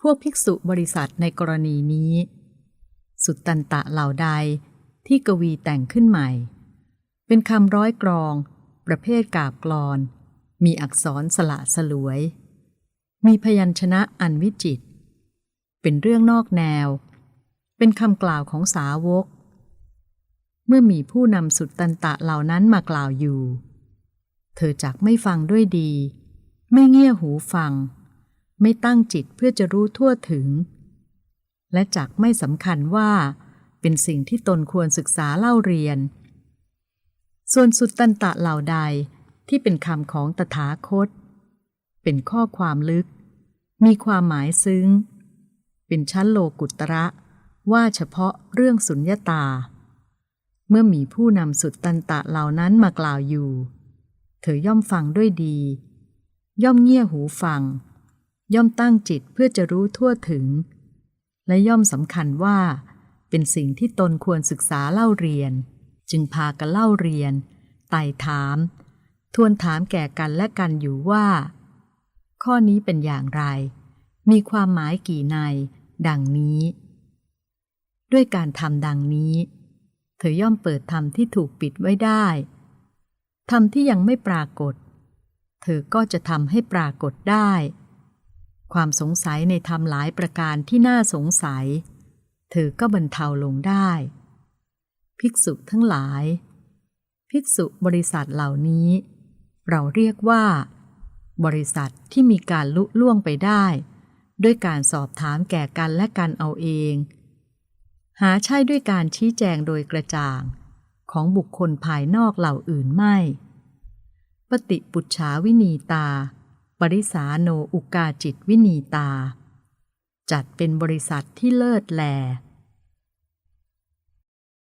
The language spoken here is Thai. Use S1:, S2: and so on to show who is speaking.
S1: พวกภิกษุบริษัทในกรณีนี้ สุตตันตะเหล่าใดที่กวีแต่งขึ้นใหม่ เป็นคำร้อยกรอง ประเภทกาบกลอน มีอักษรสละสลวย มีพยัญชนะอันวิจิต เป็นเรื่องนอกแนว เป็นคำกล่าวของสาวก เมื่อมีผู้นำสุตตันตะเหล่านั้นมากล่าวอยู่ เธอจักไม่ฟังด้วยดี ไม่เงี่ยหูฟัง ไม่ตั้งจิตเพื่อจะรู้ทั่วถึง และจักไม่สำคัญว่า เป็นสิ่งที่ตนควรศึกษาเล่าเรียน ส่วนสุตตันตะเหล่าใดที่เป็นคำของตถาคต เป็นข้อความลึก มีความหมายซึ้ง เป็นชั้นโลกุตระว่าเฉพาะเรื่องสุญญตา เมื่อมีผู้นำสุตตันตะเหล่านั้นมากล่าวอยู่ เธอย่อมฟังด้วยดี ย่อมเงี่ยหูฟัง ย่อมตั้งจิตเพื่อจะรู้ทั่วถึง และย่อมสำคัญว่า เป็นสิ่งที่ตนควรศึกษาเล่าเรียน จึงพากันเล่าเรียน ไต่ถาม ทวนถามแก่กันและกันอยู่ว่า ข้อนี้เป็นอย่างไร มีความหมายกี่ใน ดังนี้ ด้วยการทำดังนี้ เธอย่อมเปิดธรรมที่ถูกปิดไว้ได้ธรรมที่ยังไม่ปรากฏ เธอก็จะทำให้ปรากฏได้ ความสงสัยในธรรมหลายประการที่น่าสงสัย เธอก็บรรเทาลงได้ ภิกษุทั้งหลาย ภิกษุบริษัทเหล่านี้ เราเรียกว่า บริษัทที่มีการลุล่วงไปได้ ด้วยการสอบถามแก่กันและกันเอาเอง หาใช่ด้วยการชี้แจงโดยกระจ่าง ของบุคคลภายนอกเหล่าอื่นไม่ ปฏิปุจฉาวินีตา บริสาโนอุกาจิตวินีตา จัดเป็นบริษัทที่เลิศแล